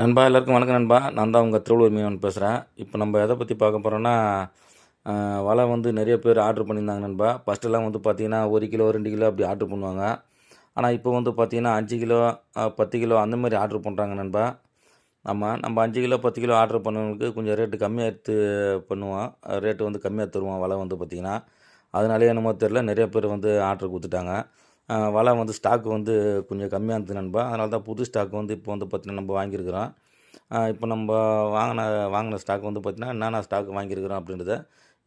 நண்பா எல்லாருக்கும் வணக்கம் நண்பா. நான் தான் உங்கள் திருவள்ளூர் மீனவன் பேசுகிறேன் இப்போ நம்ம எதை பற்றி பார்க்க போகிறோன்னா வலை வந்து நிறைய பேர் ஆர்டர் பண்ணியிருந்தாங்க நண்பா. ஃபஸ்ட்டெல்லாம் வந்து பார்த்தீங்கன்னா ஒரு கிலோ ரெண்டு கிலோ அப்படி ஆர்டர் பண்ணுவாங்க. ஆனால் இப்போ வந்து பார்த்தீங்கன்னா அஞ்சு கிலோ பத்து கிலோ அந்த மாதிரி ஆர்டர் பண்ணுறாங்க நண்பா. ஆமாம் நம்ம அஞ்சு கிலோ பத்து கிலோ ஆர்டர் பண்ணவங்களுக்கு கொஞ்சம் ரேட்டு கம்மியாக எடுத்து பண்ணுவோம் ரேட்டு வந்து கம்மியாக தருவோம் வலை வந்து பார்த்திங்கன்னா அதனாலே என்னமோ தெரில நிறைய பேர் வந்து ஆர்டர் கொடுத்துட்டாங்க. வலை வந்து ஸ்டாக் வந்து கொஞ்சம் கம்மியாக இருந்தது நண்பா. அதனால தான் புது ஸ்டாக் வந்து இப்போ வந்து பார்த்திங்கன்னா நம்ம வாங்கியிருக்கிறோம். இப்போ நம்ம வாங்கின வாங்கின ஸ்டாக் வந்து பார்த்திங்கன்னா என்னென்ன ஸ்டாக் வாங்கியிருக்கிறோம் அப்படின்றத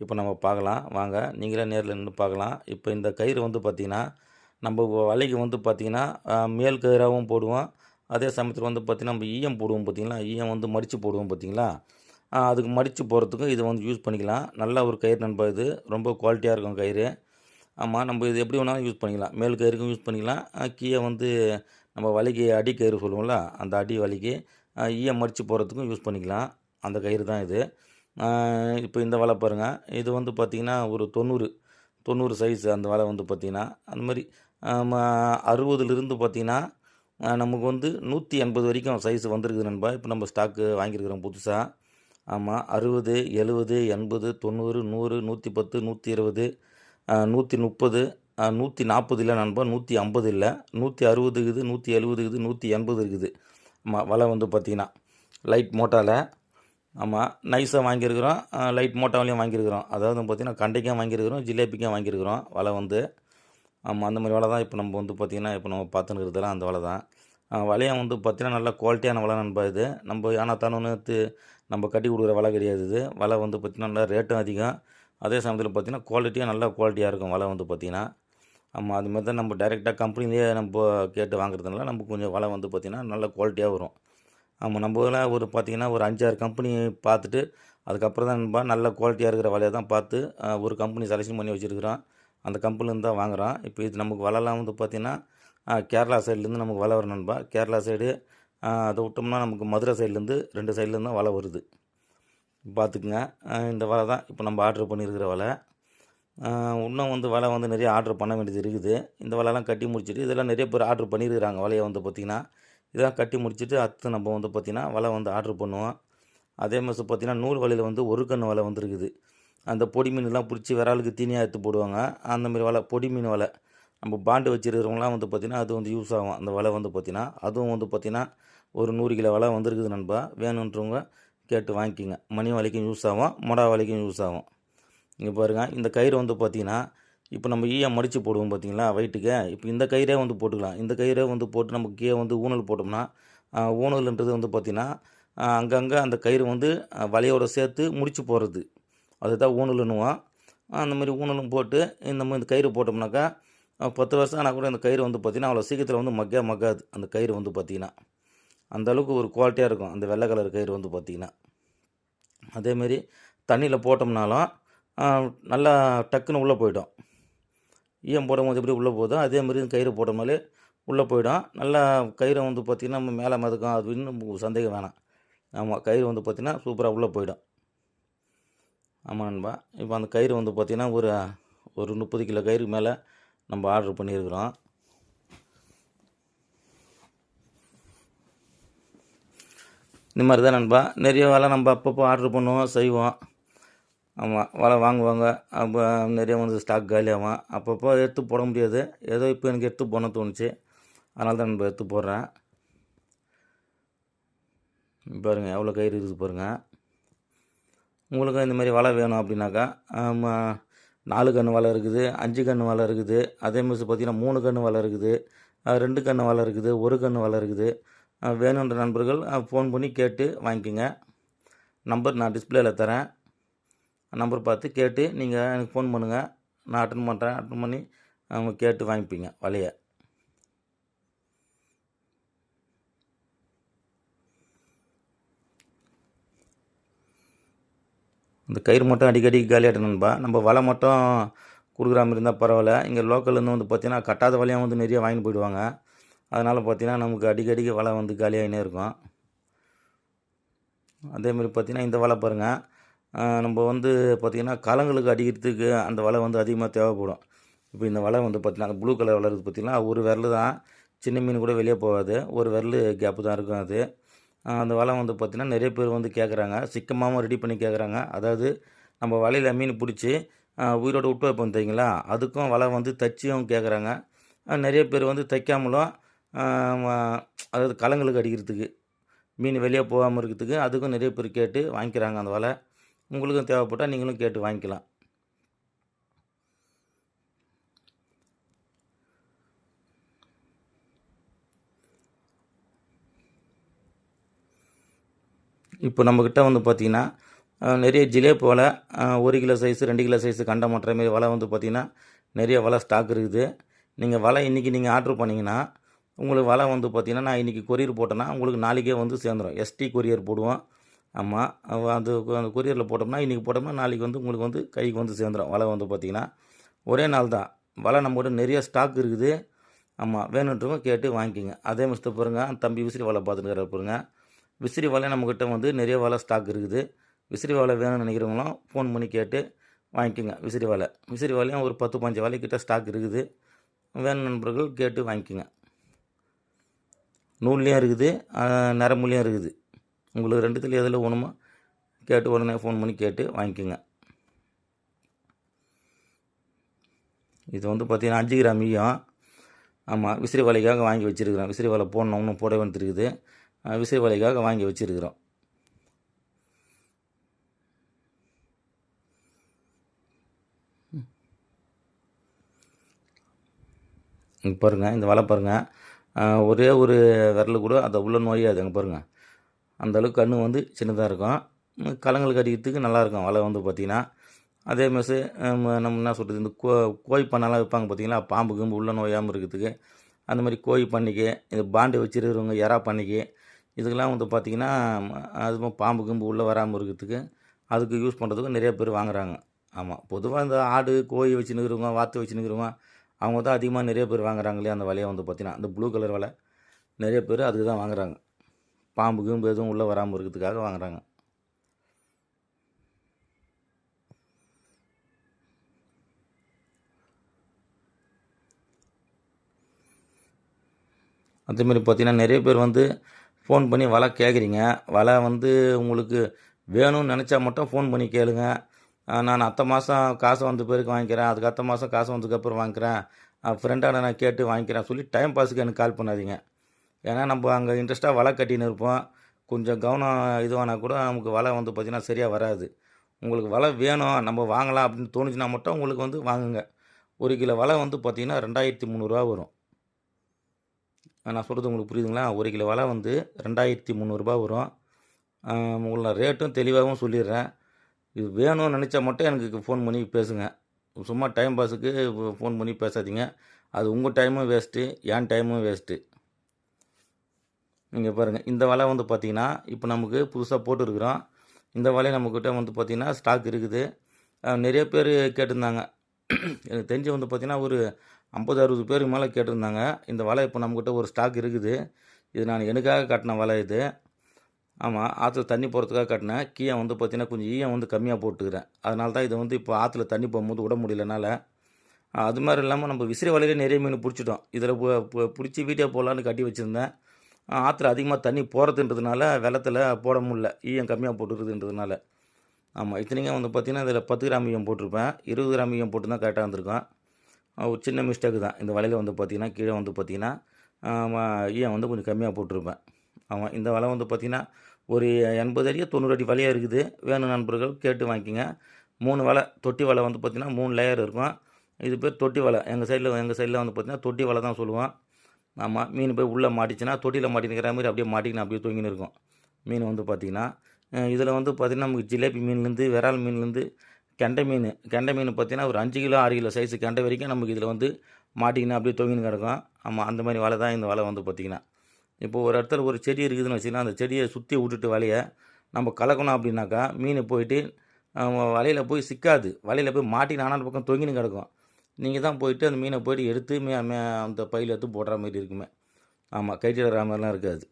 இப்போ நம்ம பார்க்கலாம். வாங்க நீங்களே நேரில் நின்று பார்க்கலாம். இப்போ இந்த கயிறு வந்து பார்த்திங்கன்னா நம்ம வலைக்கு வந்து பார்த்திங்கன்னா மேல் கயிறாகவும் போடுவோம். அதே சமயத்தில் வந்து பார்த்திங்கன்னா நம்ம ஈயம் போடுவோம் பார்த்திங்களா ஈயம் வந்து மடித்து போடுவோம் பார்த்திங்களா அதுக்கு மடித்து போகிறதுக்கும் இதை வந்து யூஸ் பண்ணிக்கலாம். நல்ல ஒரு கயிறு நண்பா இது. ரொம்ப குவாலிட்டியாக இருக்கும் கயிறு. ஆமாம் நம்ம இது எப்படி வேணாலும் யூஸ் பண்ணிக்கலாம். மேல் கயிறுக்கும் யூஸ் பண்ணிக்கலாம். கீழே வந்து நம்ம வலிக்கு அடி கயிறு சொல்லுவோம்ல அந்த அடி வலிக்கு அஹ், ஈயம் மடித்து போகிறதுக்கும் யூஸ் பண்ணிக்கலாம். அந்த கயிறு தான் இது. இப்போ இந்த வலை பாருங்கள் இது வந்து பார்த்திங்கன்னா ஒரு தொண்ணூறு தொண்ணூறு சைஸ் அந்த வலை வந்து பார்த்திங்கன்னா அந்த மாதிரி அறுபதுலேருந்து பார்த்திங்கன்னா நமக்கு வந்து நூற்றி எண்பது வரைக்கும் சைஸ் வந்திருக்குது நண்பா. இப்போ நம்ம ஸ்டாக்கு வாங்கியிருக்கிறோம் புதுசாக ஆமாம் அறுபது எழுபது எண்பது தொண்ணூறு நூறு நூற்றி பத்து நூற்றி இருபது நூற்றி முப்பது நூற்றி நாற்பது இல்லை நண்பா நூற்றி ஐம்பது இல்லை. நூற்றி அறுபது இருக்குது நூற்றி எழுபது இருக்குது நூற்றி எண்பது இருக்குது. ஆமாம் வலை வந்து பார்த்திங்கன்னா லைட் மோட்டாவில் ஆமாம் நைஸாக வாங்கியிருக்கிறோம் லைட் மோட்டாவிலையும் வாங்கியிருக்கிறோம். அதாவது பார்த்திங்கன்னா கண்டைக்கும் வாங்கியிருக்கிறோம் ஜிலேபிக்கும் வாங்கியிருக்கிறோம். வலை வந்து ஆமாம் அந்த மாதிரி வலை தான் இப்போ நம்ம வந்து பார்த்திங்கன்னா இப்போ நம்ம பார்த்துன்னு அந்த வலை தான். வலையம் வந்து பார்த்திங்கன்னா நல்லா குவாலிட்டியான வலை நண்பா இது. நம்ம ஏன்னா தானு நம்ம கட்டி கொடுக்குற வலை கிடையாது இது. வலை வந்து பார்த்திங்கன்னா நல்லா ரேட்டும் அதிகம். அதே சமயத்தில் பார்த்திங்கன்னா குவாலிட்டியாக நல்ல குவாலிட்டியாக இருக்கும் வலை வந்து பார்த்திங்கன்னா ஆமாம் அது மாதிரி தான் நம்ம டைரெக்டாக கம்பெனிலேயே நம்ம கேட்டு வாங்குறதுனால நமக்கு கொஞ்சம் வலை வந்து பார்த்திங்கன்னா நல்ல குவாலிட்டியாக வரும். ஆமாம் நம்ம இதெல்லாம் ஒரு பார்த்திங்கன்னா ஒரு அஞ்சாறு கம்பெனி பார்த்துட்டு அதுக்கப்புறம் தான் நண்பா நல்ல குவாலிட்டியாக இருக்கிற வலையை தான் பார்த்து ஒரு கம்பெனி செலெக்ஷன் பண்ணி வச்சுருக்கிறோம். அந்த கம்பெனிலேருந்து தான் வாங்குகிறோம் இப்போ இது நமக்கு வலைலாம் வந்து பார்த்திங்கன்னா கேரளா சைட்லேருந்து நமக்கு வலை வரும் நண்பா. கேரளா சைடு அதை விட்டோம்னா நமக்கு மதுரை சைட்லேருந்து ரெண்டு சைட்லேருந்து தான் வலை வருது. பார்த்துக்குங்க. இந்த வலை தான் இப்போ நம்ம ஆர்டர் பண்ணியிருக்கிற வலை. இன்னும் வந்து வலை வந்து நிறைய ஆர்டர் பண்ண வேண்டியது இருக்குது. இந்த வலைலாம் கட்டி முடிச்சிட்டு இதெல்லாம் நிறைய பேர் ஆர்டர் பண்ணியிருக்கிறாங்க வலையை வந்து பார்த்திங்கன்னா இதெல்லாம் கட்டி முடிச்சுட்டு அடுத்து நம்ம வந்து பார்த்திங்கன்னா வலை வந்து ஆர்டர் பண்ணுவோம். அதே மாதிரி பார்த்திங்கன்னா நூல் வலையில் வந்து ஒரு கன்று வலை வந்துருக்குது. அந்த பொடி மீன்லாம் பிடிச்சி விராலுக்கு தீனியாக எடுத்து போடுவாங்க. அந்தமாரி வலை பொடி மீன் வலை. நம்ம பாண்டு வச்சுருக்கிறவங்களாம் வந்து பார்த்திங்கன்னா அது வந்து யூஸ் ஆகும். அந்த வலை வந்து பார்த்திங்கன்னா அதுவும் வந்து பார்த்திங்கன்னா ஒரு நூறு கிலோ வலை வந்திருக்குது நண்பா. வேணுன்றவங்க கேட்டு வாங்கிக்கிங்க. மணி வலைக்கும் யூஸ் ஆகும் மொடா வலிக்கும் யூஸ் ஆகும். இங்கே பாருங்கள் இந்த கயிறு வந்து பார்த்திங்கன்னா இப்போ நம்ம ஈயம் மடித்து போடுவோம் பார்த்தீங்களா வயிட்டுக்கு இப்போ இந்த கயிறே வந்து போட்டுக்கலாம். இந்த கயிறே வந்து போட்டு நம்ம கீழே வந்து ஊனல் போட்டோம்னா ஊனலுன்றது ஊனல்ன்றது வந்து பார்த்திங்கன்னா அங்கங்கே அந்த கயிறு வந்து வலையோட சேர்த்து முடிச்சு போடுறது. அதுதான் ஊனலுன்னுவோம். அந்த மாதிரி ஊனலும் போட்டு இந்த மாதிரி இந்த கயிறு போட்டோம்னாக்கா பத்து வருஷம் ஆனால் கூட இந்த கயிறு வந்து பார்த்திங்கன்னா அவ்வளோ சீக்கிரத்தில் வந்து மக்கே மக்காது. அந்த கயிறு வந்து பார்த்திங்கன்னா அந்தளவுக்கு ஒரு குவாலிட்டியாக இருக்கும். அந்த வெள்ளை கலர் கயிறு வந்து பார்த்திங்கன்னா அதேமாரி தண்ணியில் போட்டோம்னாலும் நல்லா டக்குன்னு உள்ளே போயிடும். ஈயம் போடும்போது எப்படி உள்ளே போதும் அதே மாதிரி கயிறு போட்டோம்னாலே உள்ளே போயிடும். நல்லா கயிறை வந்து பார்த்திங்கன்னா நம்ம மேலே மதக்கும். அது இன்னும் சந்தேகம் வேணாம். ஆமாம் கயிறு வந்து பார்த்திங்கன்னா சூப்பராக உள்ளே போயிடும். ஆமாம் நண்பா. இப்போ அந்த கயிறு வந்து பார்த்திங்கன்னா ஒரு ஒரு முப்பது கிலோ கயிறுக்கு மேலே நம்ம ஆர்டர் பண்ணியிருக்கிறோம். இந்த மாதிரி தான் நண்பா. நிறைய வேலை நம்ம அப்பப்போ ஆர்டர் பண்ணுவோம் செய்வோம். ஆமாம் வலை வாங்குவாங்க. அப்போ நிறைய வந்து ஸ்டாக் காலியாகும் அப்பப்போ எடுத்து போட முடியாது. ஏதோ இப்போ எனக்கு எடுத்து போன தோணுச்சு. அதனால தான் நம்ம எடுத்து போடுறேன். பாருங்கள் எவ்வளோ கயிறு இருக்குது பாருங்கள் உங்களுக்கு இந்த மாதிரி வலை வேணும் அப்படின்னாக்கா ஆமாம், நாலு கன்று வலை இருக்குது அஞ்சு கன்று வலை இருக்குது. அதே மாதிரி பார்த்தீங்கன்னா மூணு கன்று வலை இருக்குது ரெண்டு கன்று வலை இருக்குது ஒரு கன்று வலை இருக்குது. வேணுன்ற நண்பர்கள் ஃபோன் பண்ணி கேட்டு வாங்கிக்கோங்க. நம்பர் நான் டிஸ்பிளேயில் தரேன். நம்பர் பார்த்து கேட்டு நீங்கள் எனக்கு ஃபோன் பண்ணுங்கள் நான் அட்டன் பண்ணுறேன் அட்டன் பண்ணி அவங்க கேட்டு வாங்கிப்பீங்க வலையை. இந்த கயிறு மட்டும் அடிக்கடி காலியாகிட்ட நண்பா. நம்ம வலை மட்டும் கொடுக்குற மாதிரி இருந்தால் பரவாயில்ல. இங்கே லோக்கல்லேருந்து வந்து பார்த்தீங்கன்னா கட்டாத வலையாக வந்து நிறைய வாங்கிட்டு போயிடுவாங்க. அதனால் பார்த்திங்கன்னா நமக்கு அடிக்கடிக்கு வலை வந்து காலியாகினே இருக்கும். அதேமாதிரி பார்த்திங்கன்னா இந்த வலை பாருங்கள் நம்ம வந்து பார்த்திங்கன்னா கலங்களுக்கு அடிக்கிறதுக்கு அந்த வலை வந்து அதிகமாக தேவைப்படும். இப்போ இந்த வலை வந்து பார்த்திங்கன்னா அந்த ப்ளூ கலர் வலை இருக்குது பார்த்திங்கன்னா ஒரு விரல் தான். சின்ன மீன் கூட வெளியே போகாது. ஒரு விரல் கேப்பு தான் இருக்கும் அது. அந்த வலை வந்து பார்த்திங்கன்னா நிறைய பேர் வந்து கேட்குறாங்க சிக்கமாகவும் ரெடி பண்ணி கேட்குறாங்க அதாவது நம்ம வலையில் மீன் பிடிச்சி உயிரோட விட்டு வைப்போம் தெரியுங்களா? அதுக்கும் வலை வந்து தச்சியும் கேட்குறாங்க நிறைய பேர் வந்து தைக்காமலும் அதாவது கலங்களுக்கு அடிக்கிறதுக்கு மீன் வெளியே போகாமல் இருக்கிறதுக்கு அதுக்கும் நிறைய பேர் கேட்டு வாங்கிக்கிறாங்க அந்த வலை. உங்களுக்கும் தேவைப்பட்டால் நீங்களும் கேட்டு வாங்கிக்கலாம். இப்போ நம்மக்கிட்ட வந்து பார்த்திங்கன்னா நிறைய ஜிலேபி வலை ஒரு கிலோ சைஸு ரெண்டு கிலோ சைஸு கண்டம் மற்ற மாரி வலை வந்து பார்த்திங்கன்னா நிறைய வலை ஸ்டாக் இருக்குது. நீங்கள் வலை இன்றைக்கி நீங்கள் ஆர்டர் பண்ணிங்கன்னா உங்களுக்கு வலை வந்து பார்த்திங்கன்னா நான் இன்றைக்கி கொரியர் போட்டேன்னா உங்களுக்கு நாளைக்கே வந்து சேர்ந்துடும் எஸ்டி கொரியர் போடுவோம். ஆமாம் அது அந்த கொரியரில் போட்டோம்னா இன்றைக்கி போட்டோம்னா நாளைக்கு வந்து உங்களுக்கு வந்து கைக்கு வந்து சேர்ந்துடும் வலை வந்து பார்த்திங்கன்னா. ஒரே நாள் தான். வலை நம்மகிட்ட நிறைய ஸ்டாக் இருக்குது. ஆமாம் வேணுன்றவங்க கேட்டு வாங்கிக்கோங்க. அதே மிஸ்டர் பாருங்க. தம்பி விசிறி வலை பார்த்துட்டு பாருங்க. விசிறி வலை நம்மக்கிட்ட வந்து நிறைய வலை ஸ்டாக் இருக்குது. விசிறி வலை வேணும்னு நினைக்கிறவங்களும் ஃபோன் பண்ணி கேட்டு வாங்கிக்கோங்க. விசிறி வலை. விசிறி வலையும் ஒரு பத்து பஞ்சு வலை கிட்ட ஸ்டாக் இருக்குது. வேணும் நண்பர்கள் கேட்டு வாங்கிக்கோங்க. நூல்லையும் இருக்குது நரம்புலையும் இருக்குது. உங்களுக்கு ரெண்டுத்தில் எதில் வேணுமோ கேட்டு உடனே ஃபோன் பண்ணி கேட்டு வாங்கிக்கோங்க. இது வந்து பார்த்திங்கன்னா அஞ்சு கிராம் ஈயம் ஆமாம் விசிறி வலைக்காக வாங்கி வச்சுருக்கிறோம். விசிறி வலை போடணும் இன்னும் போட வேண்டியிருக்குது விசிறி வலைக்காக வாங்கி வச்சுருக்கிறோம். இங்கே பாருங்கள் இந்த வலை பாருங்கள் ஒரே ஒரு விரல் கூட அதை உள்ள நோயாது அங்கே பாருங்கள் அந்த அளவுக்கு வந்து சின்னதாக இருக்கும். கலங்கள் கலங்களுக்கு அடிக்கிறதுக்கு நல்லாயிருக்கும் வலை வந்து பார்த்திங்கன்னா அதே மாரி நம்ம என்ன சொல்கிறது இந்த கோ கோழி பண்ணெல்லாம் வைப்பாங்க பார்த்தீங்களா பாம்பு கிம்பு உள்ள நோயாமல் இருக்கிறதுக்கு. அந்த மாதிரி கோழி பண்ணிக்கு இந்த பாண்டு வச்சிருக்கிறவங்க எறா பண்ணிக்கு. இதுக்கெல்லாம் வந்து பார்த்திங்கன்னா அது பாம்பு கிம்பு உள்ளே வராமல் இருக்கிறதுக்கு அதுக்கு யூஸ் பண்ணுறதுக்கு நிறைய பேர் வாங்குகிறாங்க ஆமாம் பொதுவாக இந்த ஆடு கோழி வச்சுன்னுக்குறவங்க வாத்து வச்சுன்னுக்குறவங்க அவங்க தான் அதிகமாக நிறைய பேர் வாங்குறாங்களே அந்த வலையை வந்து பார்த்திங்கன்னா அந்த ப்ளூ கலர் வலை நிறைய பேர் அதுக்கு தான் வாங்குறாங்க. பாம்பு கிம்பு எதுவும் உள்ளே வராமல் இருக்கிறதுக்காக வாங்குறாங்க. அதேமாரி பார்த்தீங்கன்னா நிறைய பேர் வந்து ஃபோன் பண்ணி வலை கேட்குறீங்க வலை வந்து உங்களுக்கு வேணும்னு நினச்சா மட்டும் ஃபோன் பண்ணி கேளுங்கள் நான் அத்தை மாதம் காசு வந்த பிறகு வாங்கிக்கிறேன் அதுக்கு அத்தை மாதம் காசு வந்ததுக்கப்புறம் வாங்கிக்கிறேன். ஃப்ரெண்டான நான் கேட்டு வாங்கிக்கிறேன் சொல்லி டைம் பாஸுக்கு எனக்கு கால் பண்ணாதீங்க. ஏன்னா நம்ம அங்கே இன்ட்ரெஸ்ட்டாக வலை கட்டின்னு இருப்போம். கொஞ்சம் கவனம் இதுவானா கூட நமக்கு வலை வந்து பார்த்திங்கன்னா சரியாக வராது. உங்களுக்கு வலை வேணும் நம்ம வாங்கலாம் அப்படின்னு தோணுச்சுன்னா மட்டும் உங்களுக்கு வந்து வாங்குங்க. ஒரு கிலோ வலை வந்து பார்த்திங்கன்னா ரெண்டாயிரத்தி முந்நூறுரூவா வரும். நான் சொல்கிறது உங்களுக்கு புரியுதுங்களா? ஒரு கிலோ வலை வந்து ரெண்டாயிரத்தி முந்நூறுரூபா வரும். உங்களை ரேட்டும் தெளிவாகவும் சொல்லிடுறேன். இது வேணும்னு நினச்சா மட்டும் எனக்கு ஃபோன் பண்ணி பேசுங்க. சும்மா டைம் பாஸுக்கு ஃபோன் பண்ணி பேசாதீங்க. அது உங்கள் டைமும் வேஸ்ட்டு என் டைமும் வேஸ்ட்டு நீங்கள் பாருங்கள் இந்த வலை வந்து பார்த்தீங்கன்னா இப்போ நமக்கு புதுசாக போட்டுருக்குறோம். இந்த வலை நம்மக்கிட்ட வந்து பார்த்திங்கன்னா ஸ்டாக் இருக்குது. நிறைய பேர் கேட்டிருந்தாங்க. எனக்கு தெரிஞ்சு வந்து பார்த்திங்கன்னா ஒரு ஐம்பது அறுபது பேருக்கு மேலே கேட்டிருந்தாங்க. இந்த வலை இப்போ நம்மக்கிட்ட ஒரு ஸ்டாக் இருக்குது. இது நான் எனக்காக கட்டின வலை இது. ஆமாம் ஆற்றுல தண்ணி போகிறதுக்காக கட்டினேன் கீழே வந்து பார்த்திங்கன்னா கொஞ்சம் ஈயம் வந்து கம்மியாக போட்டுக்கிறேன். அதனால தான் இதை வந்து இப்போ ஆற்றுல தண்ணி போகும்போது விட முடியலனால அது மாதிரி இல்லாமல் நம்ம விசிறி வலையிலே நிறைய மீன் பிடிச்சிட்டோம். இதில் பிடிச்சி வீட்டே போகலான்னு கட்டி வச்சுருந்தேன். ஆற்றுல அதிகமாக தண்ணி போகிறதுன்றதுனால வெள்ளத்தில் போட முடில ஈயம் கம்மியாக போட்டுருக்குதுன்றதுனால ஆமாம் இத்தனைக்கும் வந்து பார்த்திங்கன்னா இதில் பத்து கிராம் ஈயம் போட்டிருப்பேன். இருபது கிராம் ஈயம் போட்டு தான் கரெக்டாக வந்திருக்கோம். ஒரு சின்ன மிஸ்டேக்கு தான். இந்த வலையில் வந்து பார்த்திங்கன்னா கீழே வந்து பார்த்திங்கன்னா ஈயம் வந்து கொஞ்சம் கம்மியாக போட்டிருப்பேன். ஆமாம் இந்த வலை வந்து பார்த்திங்கன்னா ஒரு எண்பது அடி தொண்ணூறு அடி வலையாக இருக்குது. வேணும் நண்பர்கள் கேட்டு வாங்கிக்கோங்க. மூணு வலை தொட்டி வலை வந்து பார்த்திங்கன்னா மூணு லேயர் இருக்கும். இது பேர் தொட்டி வலை. எங்கள் சைடில் எங்கள் சைடில் வந்து பார்த்திங்கன்னா தொட்டி வலை தான் சொல்லுவோம். ஆமாம் மீன் போய் உள்ளே மாட்டிச்சுன்னா தொட்டியில் மாட்டினுக்கிற மாதிரி அப்படியே மாட்டிக்கினா அப்படியே தொங்கின்னு இருக்கும். மீன் வந்து பார்த்திங்கன்னா இதில் வந்து பார்த்திங்கன்னா நமக்கு ஜிலேபி மீன்லேருந்து விரால் மீன்லேருந்து கெண்டை மீன். கெண்டை மீன் பார்த்திங்கன்னா ஒரு அஞ்சு கிலோ ஆறு கிலோ சைஸு கெண்டை வரைக்கும் நமக்கு இதில் வந்து மாட்டிக்கினா அப்படியே தொங்கின்னு கிடக்கும். ஆமாம் அந்த மாதிரி வலை தான் இந்த வலை வந்து பார்த்திங்கன்னா இப்போ ஒரு இடத்துல ஒரு செடி இருக்குதுன்னு வச்சுக்கலாம் அந்த செடியை சுற்றி விட்டுட்டு வலையை நம்ம கலக்கணும் அப்படின்னாக்கா மீன் போயிட்டு வலையில் போய் சிக்காது. வலையில் போய் மாட்டின்னு ஆனால் பக்கம் தொங்கின்னு கிடக்கும். நீங்கள் தான் போயிட்டு அந்த மீனை போயிட்டு எடுத்து மே மே அந்த பையில் எடுத்து போடுற மாதிரி இருக்குமே. ஆமாம் கைட்டிடுற மாதிரிலாம் இருக்காது.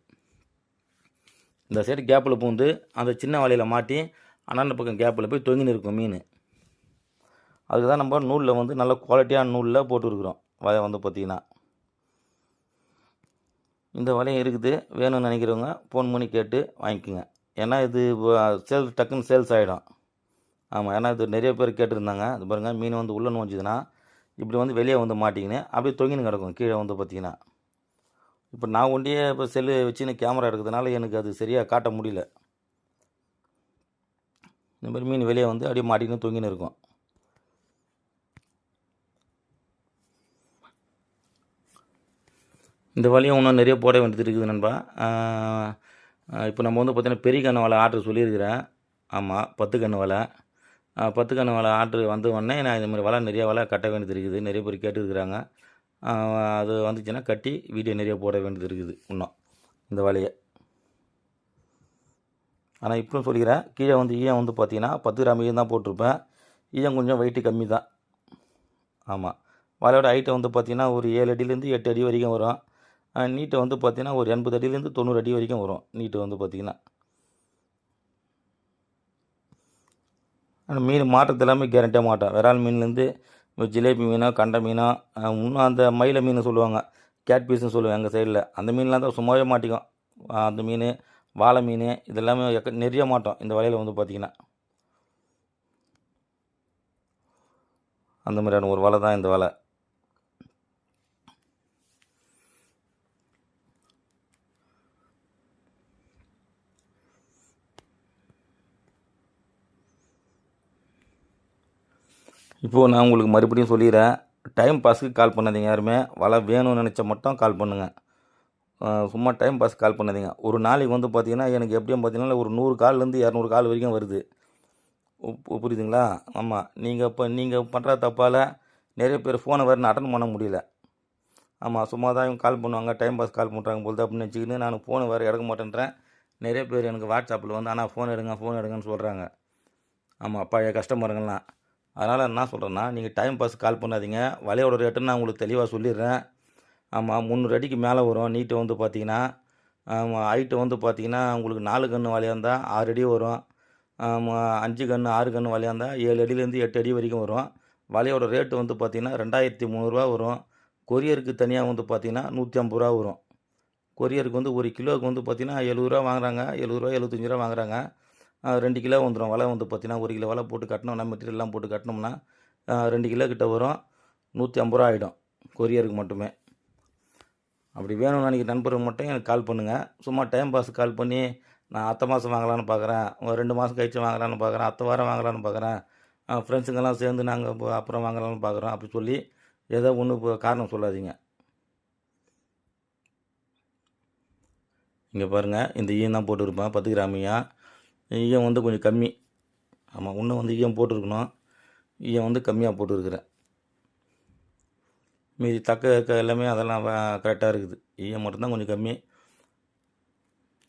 இந்த சைடு கேப்பில் பூந்து அந்த சின்ன வலையில் மாட்டி அண்ணாண்ட பக்கம் கேப்பில் போய் தொங்கின்னு இருக்கும் மீன். அதுக்கு தான் நம்ம நூலில் வந்து நல்ல குவாலிட்டியான நூலில் போட்டுருக்குறோம். வலை வந்து பார்த்திங்கன்னா இந்த வலையும் இருக்குது. வேணும்னு நினைக்கிறவங்க ஃபோன் பண்ணி கேட்டு வாங்கிக்கோங்க. ஏன்னா இது சேல் டக்குன்னு சேல்ஸ் ஆகிடும் ஆமாம் ஏன்னா இது நிறைய பேர் கேட்டிருந்தாங்க. இது பாருங்கள் மீன் வந்து உள்ளே நோஞ்சுதுன்னா இப்படி வந்து வெளியே வந்து மாட்டிக்கின்னு அப்படியே தொங்கின்னு கிடக்கும் கீழே வந்து பார்த்தீங்கன்னா. இப்போ நான் ஒண்டியே இப்போ செல்லு வச்சுன்னு கேமரா எடுக்கிறதுனால எனக்கு அது சரியாக காட்ட முடியல. இந்த மாதிரி மீன் வெளியே வந்து அப்படியே மாட்டிக்கின்னு தொங்கின்னு இருக்கும். இந்த வலையும் இன்னும் நிறைய போட வேண்டியது இருக்குது நண்பா. இப்போ நம்ம வந்து பார்த்திங்கன்னா பெரிய கண்ணு வலை ஆர்டர் சொல்லியிருக்கிறேன். ஆமாம் பத்து கண்ணு வலை. பத்து கண்ணு வலை ஆர்டர் வந்த உடனே நான் இந்த மாதிரி வலை நிறைய வலை கட்ட வேண்டியது இருக்குது. நிறைய பேர் கேட்டுருக்குறாங்க. அது வந்துச்சுன்னா கட்டி வீடியோ நிறைய போட வேண்டியது இருக்குது இன்னும் இந்த வலையை. ஆனால் இப்போ சொல்லிக்கிறேன் கீழே வந்து ஈயம் வந்து பார்த்திங்கன்னா பத்து கிராம் ஈயம் தான் போட்டிருப்பேன். ஈயம் கொஞ்சம் வெயிட்டு கம்மி தான். ஆமாம் வலையோட ஹைட்டை வந்து பார்த்திங்கன்னா ஒரு ஏழு அடியிலேருந்து எட்டு அடி வரைக்கும் வரும். நீட்டை வந்து பார்த்திங்கன்னா ஒரு எண்பது அடியிலேருந்து தொண்ணூறு அடி வரைக்கும் வரும் நீட்டு வந்து பார்த்தீங்கன்னா. ஆனால் மீன் மாட்டுறது எல்லாமே கேரண்டியாக மாட்டோம் விரால் மீன்லேருந்து ஜிலேபி மீனோ கண்ட மீனோ இன்னும் அந்த மயில மீன் சொல்லுவாங்க. கேட் பீஸ்னு சொல்லுவாங்க எங்கள் சைடில் அந்த மீன்லாம் தான் சும்மாவே மாட்டிக்கும். அந்த மீன் வாழை மீன் இதெல்லாமே எக்க நிறைய மாட்டோம் இந்த வலையில் வந்து பார்த்திங்கன்னா. அந்த மாதிரியான ஒரு வலை தான் இந்த வலை. இப்போது நான் உங்களுக்கு மறுபடியும் சொல்லிடுறேன். டைம் பாஸுக்கு கால் பண்ணாதீங்க யாருமே. வலை வேணும்னு நினச்சா மட்டும் கால் பண்ணுங்கள் சும்மா டைம் பாஸ் கால் பண்ணாதீங்க. ஒரு நாளைக்கு வந்து பார்த்தீங்கன்னா எனக்கு எப்படியும் பார்த்தீங்கன்னா ஒரு நூறு கால்லேருந்து இரநூறு கால் வரைக்கும் வருது. புரியுதுங்களா? ஆமாம் நீங்கள் இப்போ நீங்கள் பண்ணுற தப்பால் நிறைய பேர் ஃபோனை வேறு அட்டன் பண்ண முடியல. ஆமாம் சும்மா தான் இவங்க கால் பண்ணுவாங்க. டைம் பாஸ் கால் பண்ணுறாங்க பொழுது அப்படின்னு வச்சுக்கின்னு நான் ஃபோனை வேறு எடுக்க மாட்டேன்றேன். நிறைய பேர் எனக்கு வாட்ஸ்அப்பில் வந்து ஆனால் ஃபோன் எடுங்க ஃபோன் எடுங்கன்னு சொல்கிறாங்க ஆமாம் பழைய கஸ்டமருங்கெல்லாம் அதனால் என்ன சொல்கிறேன்னா நீங்கள் டைம் பாஸ் கால் பண்ணாதீங்க. வலையோட ரேட்டுன்னு நான் உங்களுக்கு தெளிவாக சொல்லிடுறேன். ஆமாம் முந்நூறு அடிக்கு மேலே வரும். நீட்டு வந்து பார்த்தீங்கன்னா ஆமாம் ஹைட்டு வந்து பார்த்தீங்கன்னா உங்களுக்கு நாலு கன்று வலையாக இருந்தால் ஆறு அடி வரும். ஆமாம் அஞ்சு கன்று ஆறு கன்று வலையாக இருந்தால் ஏழு அடியிலேருந்து எட்டு அடி வரைக்கும் வரும். வலையோட ரேட்டு வந்து பார்த்தீங்கன்னா ரெண்டாயிரத்தி முந்நூறுரூவா வரும். கொரியருக்கு தனியாக வந்து பார்த்தீங்கன்னா நூற்றி ஐம்பது ரூபா வரும். கொரியருக்கு வந்து ஒரு கிலோவுக்கு வந்து பார்த்தீங்கன்னா எழுபது ரூபா வாங்குறாங்க. எழுபது ரூபா எழுபத்தஞ்சி ரூபா வாங்குறாங்க. ரெண்டு கிலோ வந்துடும் வலை வந்து பார்த்தீங்கன்னா ஒரு கிலோ வலை போட்டு கட்டணும்னா மெட்டீரியல்லாம் போட்டு கட்டினோம்னா ரெண்டு கிலோ கிட்ட வரும். நூற்றி ஐம்பது ரூபா ஆகிடும் கொரியருக்கு மட்டுமே. அப்படி வேணும்னு அன்றைக்கி நண்பர்கள் மட்டும் எனக்கு கால் பண்ணுங்கள் சும்மா டைம் பாஸ் கால் பண்ணி நான் அத்தை மாதம் வாங்கலான்னு பார்க்குறேன் ஒரு ரெண்டு மாதம் கழிச்சு வாங்கலான்னு பார்க்குறேன் அத்தை வாரம் வாங்கலான்னு பார்க்குறேன் ஃப்ரெண்ட்ஸுங்கெல்லாம் சேர்ந்து நாங்கள் இப்போ அப்புறம் வாங்கலாம்னு பார்க்குறோம் அப்படி சொல்லி ஏதோ ஒன்று இப்போ காரணம் சொல்லாதீங்க. இங்கே பாருங்கள் இந்த ஈன் தான் போட்டுருப்பேன். பத்து கிராமியாக ஈயம் வந்து கொஞ்சம் கம்மி. ஆமாம் இன்னும் வந்து ஈயம் போட்டிருக்கணும். ஈயம் வந்து கம்மியாக போட்டுருக்குறேன். மீதி தக்க இருக்க எல்லாமே அதெல்லாம் கரெக்டாக இருக்குது. ஈயம் மட்டும்தான் கொஞ்சம் கம்மி.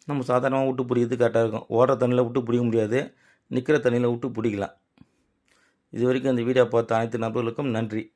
நம்ம சாதாரணமாக விட்டு பிடிக்கிறது கரெக்டாக இருக்கும். ஓடுற தண்ணியில் விட்டு பிடிக்க முடியாது. நிற்கிற தண்ணியில் விட்டு பிடிக்கலாம். இது வரைக்கும் இந்த வீடியோ பார்த்த அனைத்து நபர்களுக்கும் நன்றி.